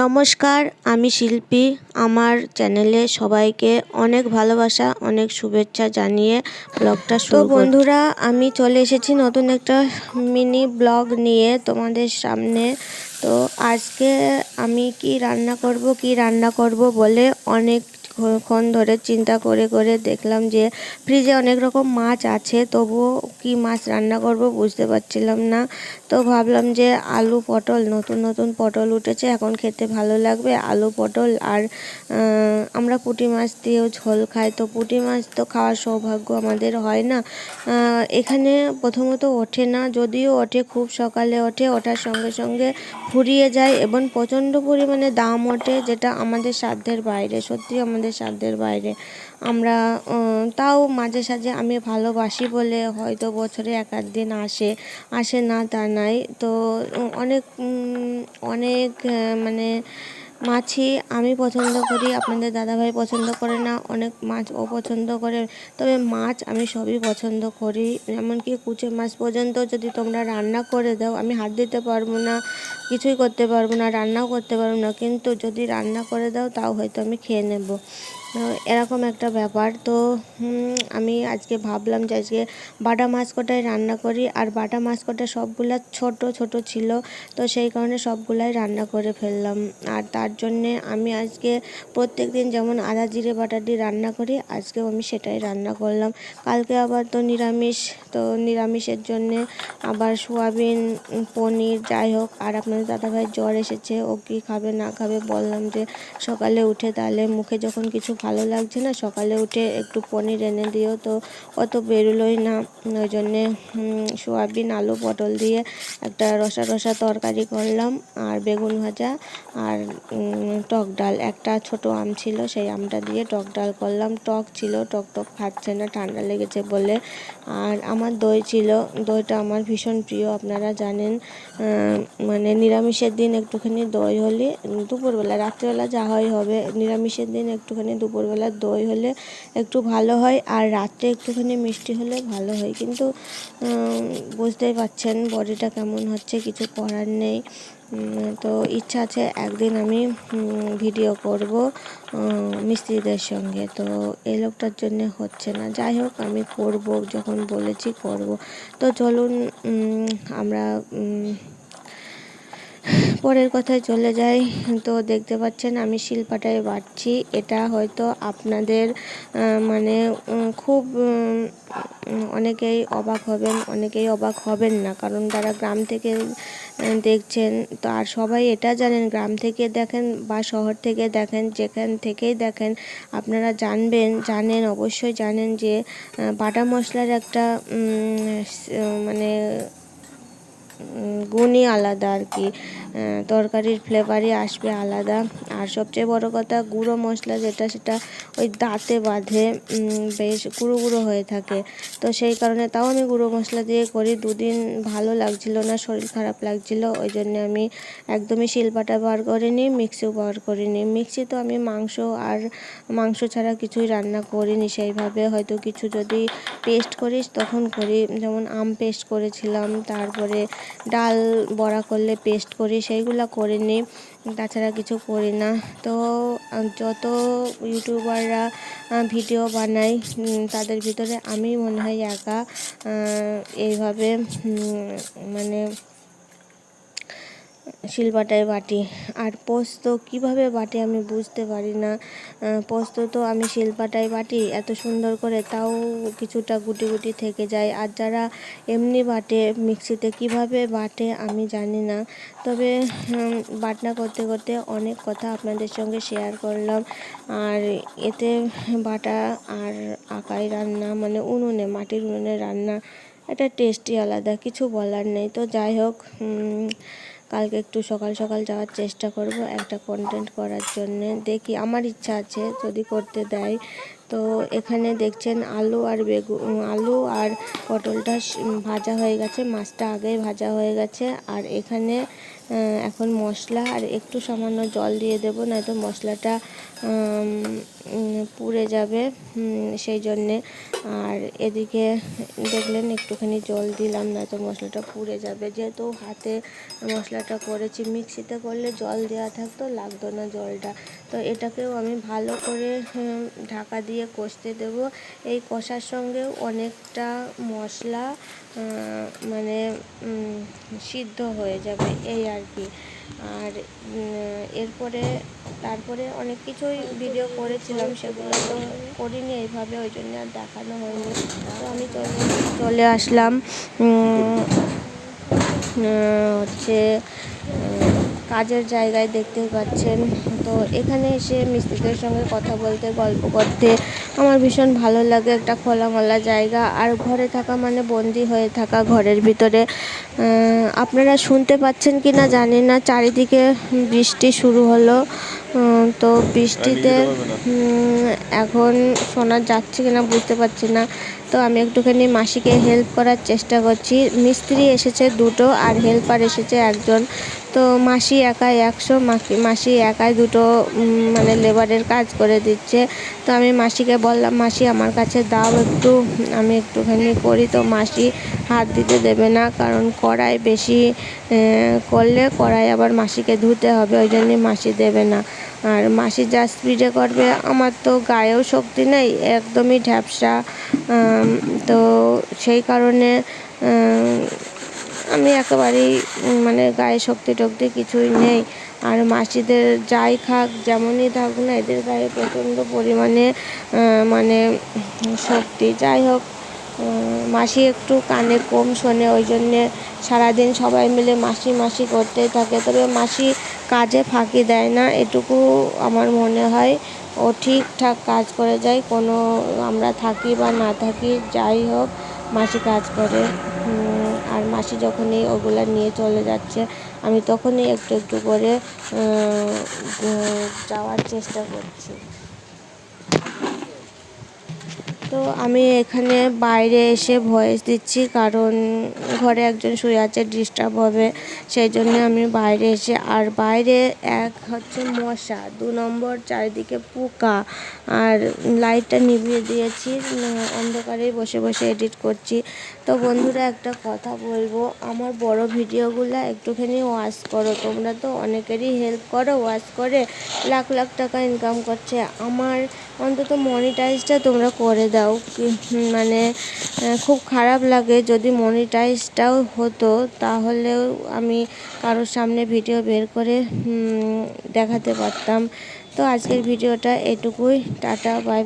নমস্কার আমি শিল্পী। আমার চ্যানেলে সবাইকে অনেক ভালোবাসা অনেক শুভেচ্ছা জানিয়ে ব্লগটা শুরু বন্ধুরা আমি চলে এসেছি নতুন একটা মিনি ব্লগ নিয়ে তোমাদের সামনে। তো আজকে আমি কি রান্না করব কি রান্না করব বলে অনেক ক্ষণ ধরে চিন্তা করে করে দেখলাম যে ফ্রিজে অনেক রকম মাছ আছে, তবুও কি মাছ রান্না করব বুঝতে পারছিলাম না। তো ভাবলাম যে আলু, পটল, নতুন নতুন পটল উঠেছে, এখন খেতে ভালো লাগবে। আলু, পটল আর আমরা পুঁটি মাছ দিয়েও ঝোল খাই। তো পুঁটি মাছ তো খাওয়ার সৌভাগ্য আমাদের হয় না। এখানে প্রথমত ওঠে না, যদিও ওঠে, খুব সকালে ওঠে, ওঠার সঙ্গে সঙ্গে ফুরিয়ে যায় এবং প্রচণ্ড পরিমাণে দাম ওঠে, যেটা আমাদের সাধ্যের বাইরে। সত্যি আমাদের সাধ্যের বাইরে। আমরা তাও মাঝে সাঝে আমি ভালোবাসি বলে হয়তো বছরে এক আধ দিন আসে আসে না তা নাই। তো অনেক অনেক মানে মাছই আমি পছন্দ করি, আপনাদের দাদাভাই পছন্দ করে না, অনেক মাছ ও পছন্দ করে। তবে মাছ আমি সবই পছন্দ করি, এমনকি কুচে মাছ পর্যন্ত যদি তোমরা রান্না করে দাও, আমি হাত দিতে পারব না। কিছুই করতে পারব না, রান্নাও করতে পারব না। কিন্তু যদি রান্না করে দাও, তাও হয়তো আমি খেয়ে নেব। এরকম একটা ব্যাপার। তো আমি আজকে ভাবলাম যে আজকে বাটা মাছ কটাই রান্না করি আর বাটা মাছ কটা সবগুলা ছোট ছোট ছিল। তো সেই কারণে সবগুলাই রান্না করে ফেললাম। আর তার জন্যে আমি আজকে প্রত্যেক দিন যেমন আদা জিরে বাটা দিয়ে রান্না করি, আজকেও আমি সেটাই রান্না করলাম। কালকে আবার তো নিরামিষ, তো নিরামিষের জন্যে আবার সোয়াবিন, পনির যাই হোক। আর আপনাদের দাদাভাই জ্বর এসেছে, ও কী খাবে না খাবে বললাম যে সকালে উঠে তাহলে মুখে যখন কিছু ভালো লাগছে না। সকালে উঠে একটু পনির এনে দিও। তো অত বেরোলোই না। ওই জন্যে সোয়াবিন, আলু, পটল দিয়ে একটা রসা রসা তরকারি করলাম আর বেগুন ভাজা আর টক ডাল। একটা ছোট আম ছিল, সেই আমটা দিয়ে টক ডাল করলাম। টক ছিল, টক টক খাচ্ছে না, ঠান্ডা লেগেছে বলে। আর আমার দই ছিল। দইটা আমার ভীষণ প্রিয়, আপনারা জানেন। মানে নিরামিষের দিন একটুখানি দই হলে, দুপুরবেলা, রাত্রেবেলা যা হয় হবে, নিরামিষের দিন একটুখানি দুপুরবেলা দই হলে একটু ভালো হয় আর রাত্রে একটুখানি মিষ্টি হলে ভালো হয়। কিন্তু বুঝতেই পারছেন বডিটা কেমন হচ্ছে, কিছু করার নেই। তো ইচ্ছা আছে একদিন আমি ভিডিও করব মিস্ত্রিদের সঙ্গে। তো এই লোকটার জন্যে হচ্ছে না। যাই হোক, আমি করব, যখন বলেছি করব। তো চলুন আমরা পরের কথায় চলে যাই। তো দেখতে পাচ্ছেন আমি শিলপাটায় বাড়ছি। এটা হয়তো আপনাদের মানে খুব অনেকেই অবাক হবেন, অনেকেই অবাক হবেন না, কারণ তারা গ্রাম থেকে দেখছেন, তো আর সবাই এটা জানেন, গ্রাম থেকে দেখেন বা শহর থেকে দেখেন, যেখান থেকেই দেখেন, আপনারা জানবেন, জানেন, অবশ্যই জানেন যে বাটা মশলার একটা মানে গুণই আলাদা আর কি। তরকারির ফ্লেভারই আসবে আলাদা। আর সবচেয়ে বড় কথা, গুঁড়ো মশলা যেটা, সেটা ওই দাঁতে বাঁধে বেশ গুঁড়ো গুঁড়ো হয়ে থাকে। তো সেই কারণে তাও আমি গুঁড়ো মশলা দিয়ে করি। দুদিন ভালো লাগছিল না, শরীর খারাপ লাগছিল, ওই জন্য আমি একদমই শিলপাটা বার করিনি, মিক্সিও বার করিনি। মিক্সি তো আমি মাংস আর মাংস ছাড়া কিছুই রান্না করিনি সেইভাবে। হয়তো কিছু যদি পেস্ট করিস, তখন করি। যেমন আম পেস্ট করেছিলাম, তারপরে ডাল বড়া করলে পেস্ট করি সেইগুলো করে নিই তাছাড়া কিছু করি না। তো যত ইউটিউবাররা ভিডিও বানায় তাদের ভিতরে আমি মনে হয় একা এইভাবে মানে শিলবাটায় বাটি। আর পোস্ত কীভাবে বাটে আমি বুঝতে পারি না পোস্ত তো আমি শিলপাটায় বাটি, এত সুন্দর করে তাও কিছুটা গুটি গুটি থেকে যায়। আর যারা এমনি বাটে, মিক্সিতে কীভাবে বাটে আমি জানি না তবে বাটনা করতে করতে অনেক কথা আপনাদের সঙ্গে শেয়ার করলাম। আর এতে বাটা আর আকাই রান্না মানে উনুনে, মাটির উনুনে রান্না এটা টেস্টই আলাদা, কিছু বলার নেই। তো যাই হোক কালকে একটু সকাল সকাল যাওয়ার চেষ্টা করব একটা কন্টেন্ট করার জন্যে। দেখি, আমার ইচ্ছা আছে যদি করতে দেয়। তো এখানে দেখছেন আলু আর বেগুন আলু আর পটলটা ভাজা হয়ে গেছে, মাছটা আগেই ভাজা হয়ে গেছে। আর এখানে এখন মশলা আর একটু সামান্য জল দিয়ে দেবো, নয়তো মশলাটা পুড়ে যাবে সেই জন্যে। আর এদিকে দেখলেন, একটুখানি জল দিলাম না তো মশলাটা পুড়ে যাবে। যেহেতু হাতে মশলাটা করেছি, মিক্সিতে করলে জল দেওয়া থাকতো, লাগতো না জলটা। তো এটাকেও আমি ভালো করে ঢাকা দিয়ে কষতে দেব। এই কষার সঙ্গেও অনেকটা মশলা মানে সিদ্ধ হয়ে যাবে। এই আর কি আর এরপরে, তারপরে অনেক কিছুই ভিডিও করেছিলাম, সেগুলো তো করিনি এইভাবে, ওই জন্য আর দেখানো হয়নি। তো আমি চলে চলে আসলাম। হচ্ছে কাজের জায়গায় দেখতে পাচ্ছেন। তো এখানে এসে মিস্ত্রিদের সঙ্গে কথা বলতে গল্প করতে আমার ভীষণ ভালো লাগে। একটা খোলামেলা জায়গা। আর ঘরে থাকা মানে বন্দি হয়ে থাকা ঘরের ভিতরে। আপনারা শুনতে পাচ্ছেন কি না জানি না। চারিদিকে বৃষ্টি শুরু হলো। তো বৃষ্টিতে এখন শোনা যাচ্ছে কিনা বুঝতে পারছি না। তো আমি একটুখানি মাসিকে হেল্প করার চেষ্টা করছি। মিস্ত্রি এসেছে দুটো আর হেল্পার এসেছে একজন। তো মাসি একাই একশো মাসি একাই দুটো মানে লেবারের কাজ করে দিচ্ছে। তো আমি মাসিকে বললাম, মাসি, আমার কাছে দাও একটু, আমি একটুখানি করি। তো মাসি হাত দিতে দেবে না, কারণ কড়াই বেশি করলে কড়াই আবার মাসিকে ধুতে হবে, ওই জন্যই মাসি দেবে না। আর মাসি যা স্পিডে করবে, আমার তো গায়েও শক্তি নেই, একদমই ঢ্যাপসা। তো সেই কারণে, আমি একেবারেই মানে গায়ে শক্তি টক্তি কিছুই নেই। আর মাসিদের যাই খাক, যেমনই থাকুক না, এদের গায়ে প্রচণ্ড পরিমাণে মানে শক্তি। যাই হোক মাসি একটু কানে কম শোনে, ওই জন্যে সারাদিন সবাই মিলে মাসি মাসি করতেই থাকে। তবে মাসি কাজে ফাঁকি দেয় না, এটুকু আমার মনে হয়। ও ঠিকঠাক কাজ করে যায় কোনো আমরা থাকি বা না থাকি, যাই হোক, মাসি কাজ করে। আর মাসি যখনই ওগুলা নিয়ে চলে যাচ্ছে, আমি তখনই একটু একটু করে যাওয়ার চেষ্টা করছি। তো আমি এখানে বাইরে এসে ভয়েস দিচ্ছি, কারণ ঘরে একজন শুয়ে আছে ডিস্টার্ব হবে। সেই জন্য আমি বাইরে এসে, আর বাইরে এক হচ্ছে মশা, দু নম্বর চারিদিকে পোকা। আর লাইটটা নিভিয়ে দিয়েছি অন্ধকারেই বসে বসে এডিট করছি। তো বন্ধুরা, একটা কথা বলব, আমার বড় ভিডিওগুলো একটুখানি ওয়াশ করো। তোমরা তো অনেকেরই হেল্প করো ওয়াশ করে লাখ লাখ টাকা ইনকাম করছে। আমার অন্তত মনিটাইজটা তোমরা করে দাও। মানে খুব খারাপ লাগে যদি মনিটাইজটাও হতো, তাহলেও আমি কারোর সামনে ভিডিও বের করে দেখাতে পারতাম। তো আজকের ভিডিওটা এটুকুই। Tata bye